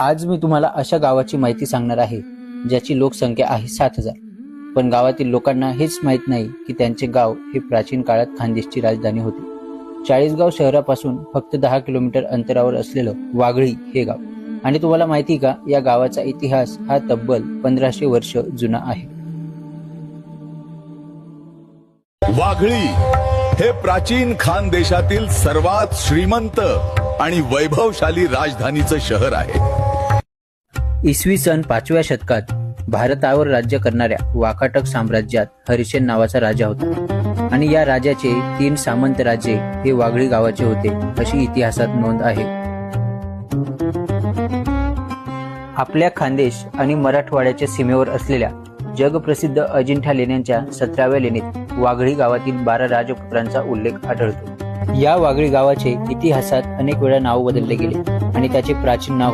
आज मी तुम्हाला अशा गावाची माहिती सांगणार आहे ज्याची लोकसंख्या आहे सात हजार. पण गावातील लोकांना हेच माहीत नाही की त्यांचे गाव हे प्राचीन काळात खानदेशची राजधानी होते. चाळीसगाव शहरापासून फक्त दहा किलोमीटर अंतरावर असलेलं वाघळी हे गाव. आणि तुम्हाला माहिती का या गावाचा इतिहास हा तब्बल पंधराशे वर्ष जुना आहे. वाघळी हे प्राचीन खान देशातील सर्वात श्रीमंत आणि वैभवशाली राजधानीचं शहर आहे. इसवी सन पाचव्या शतकात भारतावर राज्य करणाऱ्या वाकाटक साम्राज्यात हरिसेन नावाचा राजा होता. आणि या राजाचे तीन सामंत राजे हे वाघळी गावाचे होते अशी इतिहासात नोंद आहे. आपल्या खानदेश आणि मराठवाड्याच्या सीमेवर असलेल्या जगप्रसिद्ध अजिंठा लेण्यांच्या सतराव्या लेणीत वाघळी गावातील बारा राजपुत्रांचा उल्लेख आढळतो. या वाघळी गावाचे इतिहासात अनेक वेळा नाव बदलले गेले आणि त्याचे प्राचीन नाव